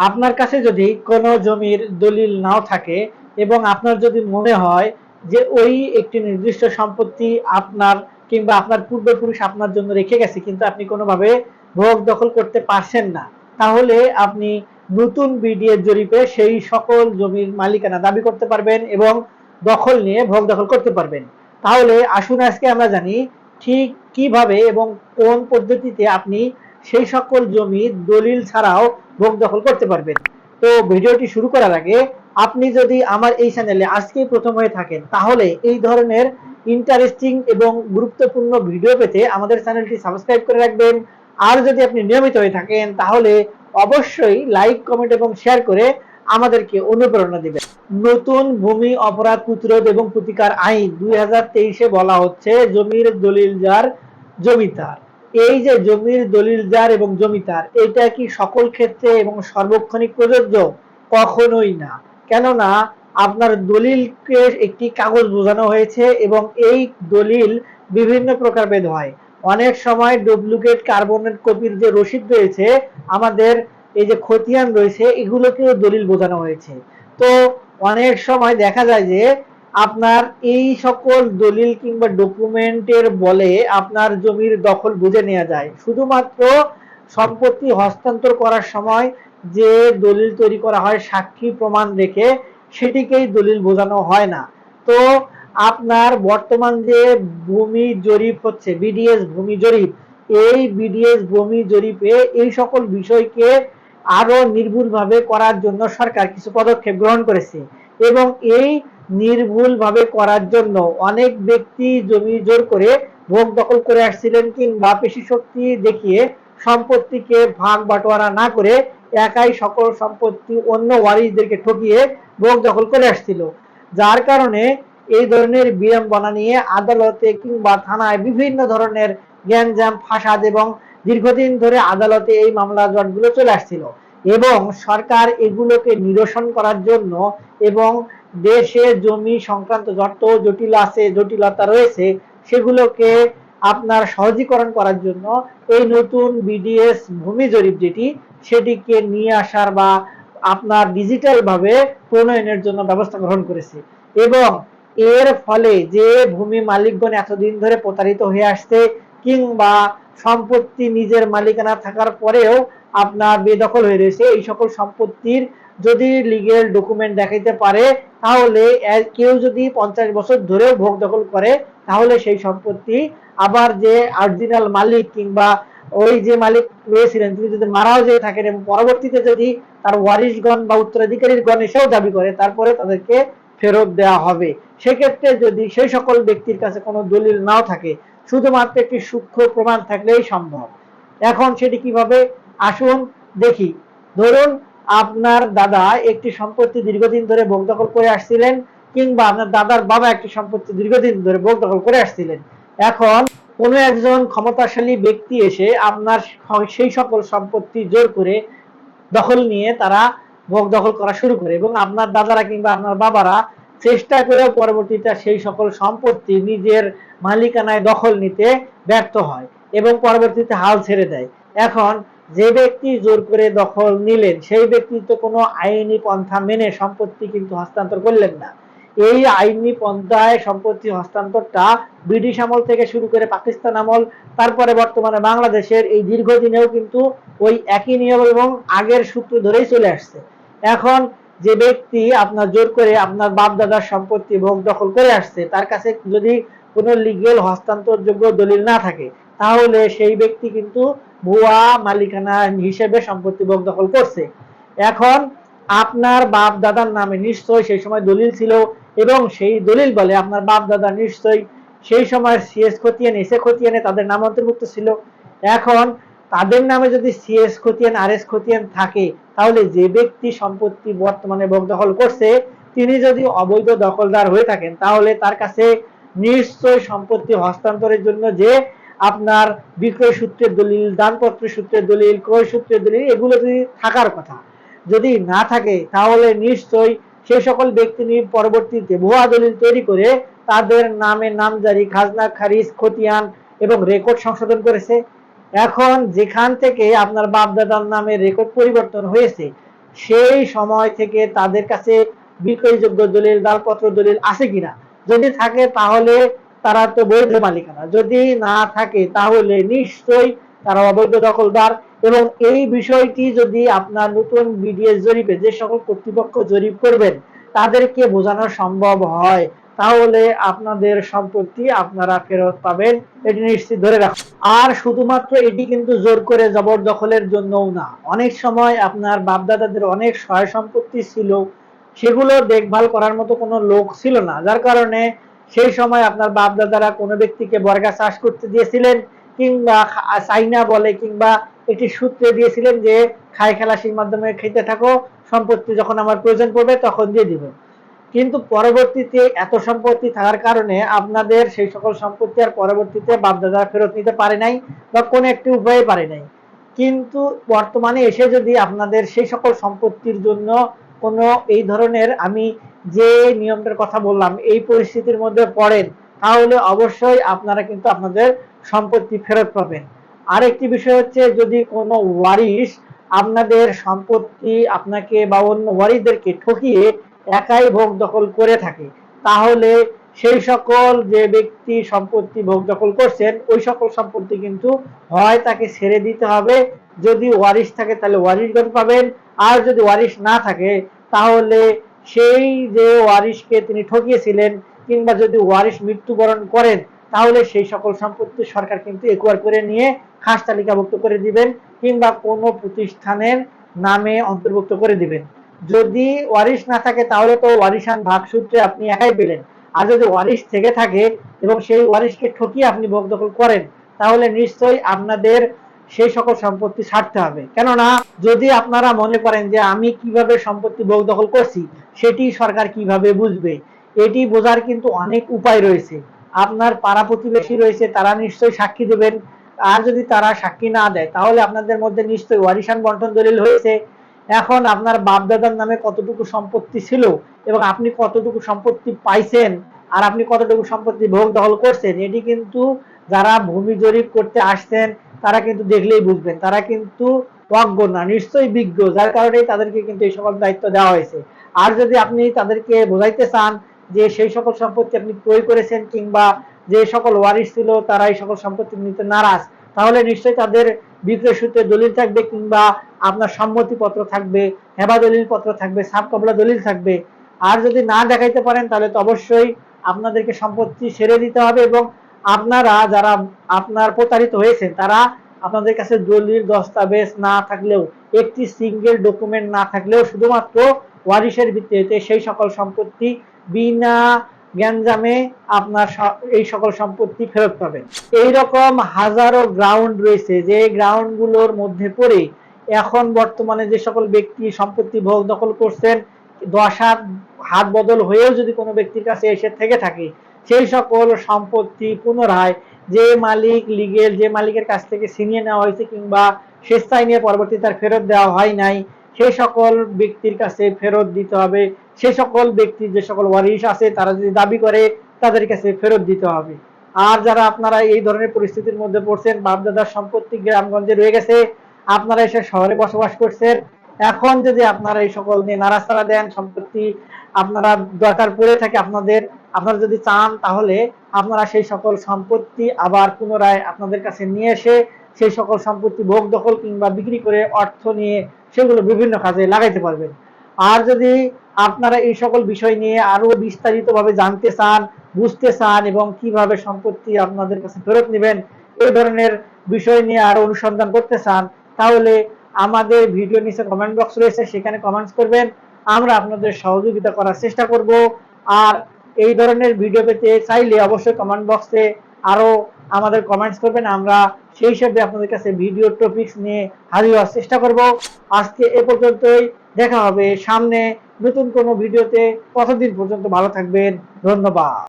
আপনার কাছে যদি কোনো জমির দলিল নাও থাকে এবং আপনার যদি মনে হয় যে ওই একটি নির্দিষ্ট সম্পত্তি আপনার কিংবা আপনার পূর্বপুরুষ আপনার জন্য রেখে গেছে, কিন্তু আপনি কোনোভাবে ভোগ দখল করতে পারছেন না, তাহলে আপনি নতুন বিডিএর জরিপে সেই সকল জমির মালিকানা দাবি করতে পারবেন এবং দখল নিয়ে ভোগ দখল করতে পারবেন। তাহলে আসুন আজকে আমরা জানি ঠিক কীভাবে এবং কোন পদ্ধতিতে আপনি সেই সকল জমি দলিল ছাড়াও ভোগ দখল করতে পারবেন। তো ভিডিওটি শুরু করার আগে আপনি যদি আমার এই চ্যানেলে আজকেই প্রথম হয়ে থাকেন, তাহলে এই ধরনের ইন্টারেস্টিং এবং গুরুত্বপূর্ণ ভিডিও পেতে আমাদের চ্যানেলটি সাবস্ক্রাইব করে রাখবেন। আর যদি আপনি নিয়মিত হয়ে থাকেন, তাহলে অবশ্যই লাইক কমেন্ট এবং শেয়ার করে আমাদেরকে অনুপ্রেরণা দিবেন। নতুন ভূমি অপরাধ প্রতিরোধ এবং প্রতিকার আইন দুই বলা হচ্ছে, জমির দলিল যার জমিতার এই যে জমির দলিল যার এবং জমিতার এটা কি সকল ক্ষেত্রে এবং সর্বক্ষণিক প্রযোজ্য? কখনোই না। কেননা, আপনার দলিলকে একটি কাগজ বোঝানো হয়েছে এবং এই দলিল বিভিন্ন প্রকার ভেদ হয়। অনেক সময় ডুপ্লিকেট কার্বনেট কপির যে রসিদ রয়েছে, আমাদের এই যে খতিয়ান রয়েছে, এগুলোকেও দলিল বোঝানো হয়েছে। তো অনেক সময় দেখা যায় যে আপনার এই সকল দলিল কিংবা ডকুমেন্টের বলে আপনার জমির দখল বুঝে নেওয়া যায়। শুধুমাত্র সম্পত্তি হস্তান্তর করার সময় যে দলিল তৈরি করা হয়, সাক্ষী প্রমাণ রেখে সেটিকেই দলিল বোঝানো হয় না। তো আপনার বর্তমান যে ভূমি জরিপ হচ্ছে, বিডিএস ভূমি জরিপ, এই বিডিএস ভূমি জরিপে এই সকল বিষয়কে আরও নির্ভুলভাবে করার জন্য সরকার কিছু পদক্ষেপ গ্রহণ করেছে এবং এই নির্ভুলভাবে করার জন্য অনেক ব্যক্তি জমি জোর করে ভোগ দখল করে আসছিলেন কিংবা পেশি শক্তি দেখিয়ে সম্পত্তিকে ভাগ বাটোয়ারা না করে একাই সকল সম্পত্তি অন্য ওয়ারিসদেরকে ঠকিয়ে ভোগ দখল করে আসছিল। যার কারণে এই ধরনের বিড়ম্বনা নিয়ে আদালতে কিংবা থানায় বিভিন্ন ধরনের গ্যাঞ্জাম, ফাসাদ এবং দীর্ঘদিন ধরে আদালতে এই মামলা জটগুলো চলে আসছিল এবং সরকার এগুলোকে নিরসন করার জন্য এবং দেশে জমি সংক্রান্ত যত জটিল আছে, জটিলতা রয়েছে, সেগুলোকে আপনার সহজীকরণ করার জন্য এই নতুন বিডিএস ভূমি জরিপ যেটি, সেটিকে নিয়ে আসার বা আপনার ডিজিটাল ভাবে প্রণয়নের জন্য ব্যবস্থা গ্রহণ করেছে। এবং এর ফলে যে ভূমি মালিকগণ এতদিন ধরে প্রতারিত হয়ে আসছে, কিংবা সম্পত্তি নিজের মালিকানা থাকার পরেও আপনার বেদখল হয়ে রয়েছে। এই সকল সম্পত্তির যদি লিগেল ডকুমেন্ট দেখাইতে পারে, তাহলে কেউ যদি পঞ্চাশ বছর ধরেও ভোগ দখল করে, তাহলে সেই সম্পত্তি আবার যে অরিজিনাল মালিক কিংবা ওই যে মালিক রয়েছিলেন, তিনি যদি মারাও যেয়ে থাকেন এবং পরবর্তীতে যদি তার ওয়ারিশগণ বা উত্তরাধিকারীর গণ এসেও দাবি করে, তারপরে তাদেরকে ফেরত দেওয়া হবে। সেক্ষেত্রে যদি সেই সকল ব্যক্তির কাছে কোনো দলিল নাও থাকে শুধুমাত্র একটি সূক্ষ্ম প্রমাণ থাকলেই সম্ভব। এখন সেটি কীভাবে? আসুন দেখি। ধরুন আপনার দাদা একটি সম্পত্তি দীর্ঘদিন ধরে ভোগ দখল করে আসছিলেন কিংবা আপনার দাদার বাবা একটি সম্পত্তি দীর্ঘদিন ধরে ভোগ দখল করে আসছিলেন। এখন কোনো একজন ক্ষমতাশালী ব্যক্তি এসে আপনার সেই সকল সম্পত্তি জোর করে দখল নিয়ে তারা ভোগ দখল করা শুরু করে এবং আপনার দাদারা কিংবা আপনার বাবারা চেষ্টা করেও পরবর্তীতে সেই সকল সম্পত্তি নিজের মালিকানায় দখল নিতে ব্যর্থ হয় এবং পরবর্তীতে হাল ছেড়ে দেয়। এখন যে ব্যক্তি জোর করে দখল নিলেন, সেই ব্যক্তি তো কোনো আইনি পন্থা মেনে সম্পত্তি কিন্তু হস্তান্তর করলেন না। এই আইনি পন্থায় সম্পত্তি হস্তান্তরটা ব্রিটিশ আমল থেকে শুরু করে পাকিস্তান আমল, তারপরে বর্তমানে বাংলাদেশের এই দীর্ঘদিনেও কিন্তু ওই একই নিয়ম এবং আগের সূত্র ধরেই চলে আসছে। এখন যে ব্যক্তি আপনার জোর করে আপনার বাপ দাদার সম্পত্তি ভোগ দখল করে আসছে, তার কাছে যদি কোনো লিগেল হস্তান্তরযোগ্য দলিল না থাকে, তাহলে সেই ব্যক্তি কিন্তু ভুয়া মালিকানা হিসেবে সম্পত্তি ভোগ দখল করছে। এখন আপনার বাপ দাদার নামে নিশ্চয় সেই সময় দলিল ছিল এবং সেই দলিল বলে আপনার বাপ দাদা নিশ্চয়ই সেই সময় সিএস খতিয়ান এসে খতিয়ানে তাদের নাম অন্তর্ভুক্ত ছিল। এখন তাদের নামে যদি সিএস খতিয়ান আর এস খতিয়ান থাকে, তাহলে যে ব্যক্তি সম্পত্তি বর্তমানে ভোগ দখল করছে, তিনি যদি অবৈধ দখলদার হয়ে থাকেন, তাহলে তার কাছে নিশ্চয় সম্পত্তি হস্তান্তরের জন্য যে আপনার বিক্রয় সূত্রের দলিল, দানপত্র সূত্রের দলিল, ক্রয় সূত্রের দলিল, এগুলো যদি থাকার কথা, যদি না থাকে, তাহলে নিশ্চয়ই সে সকল ব্যক্তি নিয়ে পরবর্তীতে ভুয়া দলিল তৈরি করে তাদের নামে নামজারি, খাজনা, খারিজ, খতিয়ান এবং রেকর্ড সংশোধন করেছে। এখন যেখান থেকে আপনার বাপ দাদার নামে রেকর্ড পরিবর্তন হয়েছে, সেই সময় থেকে তাদের কাছে বিক্রয়যোগ্য দলিল, দালপত্র দলিল আছে কিনা? যদি থাকে তাহলে তারা তো বৈধ মালিকানা। যদি না থাকে তাহলে নিশ্চয়ই তারা অবৈধ দখলদার এবং এই বিষয়টি যদি আপনার নতুন বিডিএস জরিপে যে সকল কর্তৃপক্ষ জরিপ করবেন, তাদেরকে বোঝানো সম্ভব হয়। তাহলে আপনাদের সম্পত্তি আপনারা ফেরত পাবেন। এটি নিশ্চিত ধরে রাখুন আর শুধুমাত্র এটি কিন্তু জোর করে জবরদখলের জন্যও না। অনেক সময় আপনার বাপদাদাদের অনেক সয় সম্পত্তি ছিল, সেগুলো দেখভাল করার মতো কোনো লোক ছিল না। যার কারণে সেই সময় আপনার বাপদাদারা কোনো ব্যক্তিকে বর্গা চাষ করতে দিয়েছিলেন কিংবা চাইনা বলে কিংবা একটি সূত্রে দিয়েছিলেন যে খাই খেলাসির মাধ্যমে খেতে থাকো, সম্পত্তি যখন আমার প্রয়োজন পড়বে তখন দিয়ে দিব। কিন্তু পরবর্তীতে এত সম্পত্তি থাকার কারণে আপনাদের সেই সকল সম্পত্তি আর পরবর্তীতে বাপদাদা ফেরত নিতে পারে নাই বা কোনো একটি উপায়ে পারে নাই। কিন্তু বর্তমানে এসে যদি আপনাদের সেই সকল সম্পত্তির জন্য কোনো এই ধরনের আমি যে নিয়মটার কথা বললাম, এই পরিস্থিতির মধ্যে পড়েন, তাহলে অবশ্যই আপনারা কিন্তু আপনাদের সম্পত্তি ফেরত পাবেন। আরেকটি বিষয় হচ্ছে যদি কোনো ওয়ারিশ আপনাদের সম্পত্তি আপনাকে বা অন্য ওয়ারিশদেরকে ঠকিয়ে একাই ভোগ দখল করে থাকে। তাহলে সেই সকল যে ব্যক্তি সম্পত্তি ভোগ দখল করছেন, ওই সকল সম্পত্তি কিন্তু হয় তাকে ছেড়ে দিতে হবে। যদি ওয়ারিশ থাকে তাহলে ওয়ারিশগণ পাবেন, আর যদি ওয়ারিশ না থাকে তাহলে সেই যে ওয়ারিশকে তিনি ঠকিয়েছিলেন কিংবা যদি ওয়ারিশ মৃত্যুবরণ করেন, তাহলে সেই সকল সম্পত্তি সরকার কিন্তু একুয়ার করে নিয়ে খাস তালিকাভুক্ত করে দিবেন কিংবা কোনো প্রতিষ্ঠানের নামে অন্তর্ভুক্ত করে দিবেন। যদি ওয়ারিশ না থাকে, তাহলে তো ওয়ারিশান ভাগ সূত্রে আপনি একাই পেলেন। আর যদি ওয়ারিশ থেকে থাকে এবং সেই ওয়ারিশকে ঠকিয়ে আপনি ভোগ দখল করেন, তাহলে নিশ্চয়ই আপনাদের সেই সকল সম্পত্তি ছাড়তে হবে। কেননা, যদি আপনারা মনে করেন যে আমি কীভাবে সম্পত্তি ভোগ দখল করছি, সেটি সরকার কীভাবে বুঝবে? এটি বোঝার কিন্তু অনেক উপায় রয়েছে। আপনার পাড়া প্রতিবেশী রয়েছে, তারা নিশ্চয়ই সাক্ষী দেবেন। আর যদি তারা সাক্ষী না দেয়, তাহলে আপনাদের মধ্যে নিশ্চয়ই ওয়ারিশান বন্টন দলিল হয়েছে। এখন আপনার বাপদাদার নামে কতটুকু সম্পত্তি ছিল এবং আপনি কতটুকু সম্পত্তি পাইছেন আর আপনি কতটুকু সম্পত্তি ভোগ দখল করছেন, এটি কিন্তু যারা ভূমি জরিপ করতে আসছেন, তারা কিন্তু দেখলেই বুঝবেন। তারা কিন্তু অজ্ঞ না, নিশ্চয়ই বিজ্ঞ, যার কারণেই তাদেরকে কিন্তু এই সকল দায়িত্ব দেওয়া হয়েছে। আর যদি আপনি তাদেরকে বোঝাইতে চান যে সেই সকল সম্পত্তি আপনি ক্রয় করেছেন কিংবা যে সকল ওয়ারিশ ছিল, তারা এই সকল সম্পত্তি নিতে নারাজ, তাহলে নিশ্চয়ই তাদের বিক্রয় সূত্রে দলিল থাকবে কিংবা আপনার সম্মতিপত্র থাকবে, হেবা দলিল পত্র থাকবে সাব কবলা দলিল থাকবে। আর যদি না দেখাইতে পারেন, তাহলে তো অবশ্যই আপনাদেরকে সম্পত্তি সেরে দিতে হবে এবং আপনারা যারা আপনার প্রতারিত হয়েছেন, তারা আপনাদের কাছে দলিল, দস্তাবেজ না থাকলেও, একটি সিঙ্গেল ডকুমেন্ট না থাকলেও শুধুমাত্র ওয়ারিশের ভিত্তিতে সেই সকল সম্পত্তি বিনা গ্যাঞ্জামে আপনার এই সকল সম্পত্তি ফেরত পাবেন। এইরকম হাজারো গ্রাউন্ড রয়েছে, যে গ্রাউন্ডগুলোর মধ্যে পড়ে এখন বর্তমানে যে সকল ব্যক্তি সম্পত্তি ভোগ দখল করছেন, দশ হাত হাত বদল হয়েও যদি কোনো ব্যক্তির কাছে এসে থেকে থাকে, সেই সকল সম্পত্তি পুনরায় যে মালিক লিগেল যে মালিকের কাছ থেকে ছিনিয়ে নেওয়া হয়েছে কিংবা স্বেচ্ছায় নিয়ে পরবর্তী তার ফেরত দেওয়া হয় নাই, সেই সকল ব্যক্তির কাছে ফেরত দিতে হবে। সে সকল ব্যক্তি, যে সকল ওয়ারিশ আছে, তারা যদি দাবি করে, তাদের কাছে ফেরত দিতে হবে। আর যারা আপনারা এই ধরনের পরিস্থিতির মধ্যে পড়ছেন, বাপদাদার সম্পত্তি গ্রামগঞ্জে রয়ে গেছে, আপনারা এসে শহরে বসবাস করছেন। এখন যদি আপনারা এই সকল নিয়ে নাড়াচাড়া দেন, সম্পত্তি আপনারা দরকার পড়ে থাকে আপনাদের, আপনারা যদি চান, তাহলে আপনারা সেই সকল সম্পত্তি আবার পুনরায় আপনাদের কাছে নিয়ে এসে, সেই সকল সম্পত্তি ভোগ দখল কিংবা বিক্রি করে অর্থ নিয়ে সেগুলো বিভিন্ন কাজে লাগাইতে পারবেন। আর যদি আপনারা এই সকল বিষয় নিয়ে আরও বিস্তারিতভাবে জানতে চান, বুঝতে চান এবং কীভাবে সম্পত্তি আপনাদের কাছে ফেরত নেবেন এই ধরনের বিষয় নিয়ে আরও অনুসন্ধান করতে চান, তাহলে আমাদের ভিডিও নিচে কমেন্ট বক্স রয়েছে, সেখানে কমেন্টস করবেন। আমরা আপনাদের সহযোগিতা করার চেষ্টা করব। আর এই ধরনের ভিডিও পেতে চাইলে অবশ্যই কমেন্ট বক্সে আরও আমাদের কমেন্টস করবেন। আমরা সেই হিসেবে আপনাদের কাছে ভিডিও টপিকস নিয়ে হাজির হওয়ার চেষ্টা করব। আজকে এ পর্যন্তই। দেখা হবে সামনে নতুন কোনো ভিডিওতে কতদিন পর্যন্ত ভালো থাকবেন? ধন্যবাদ।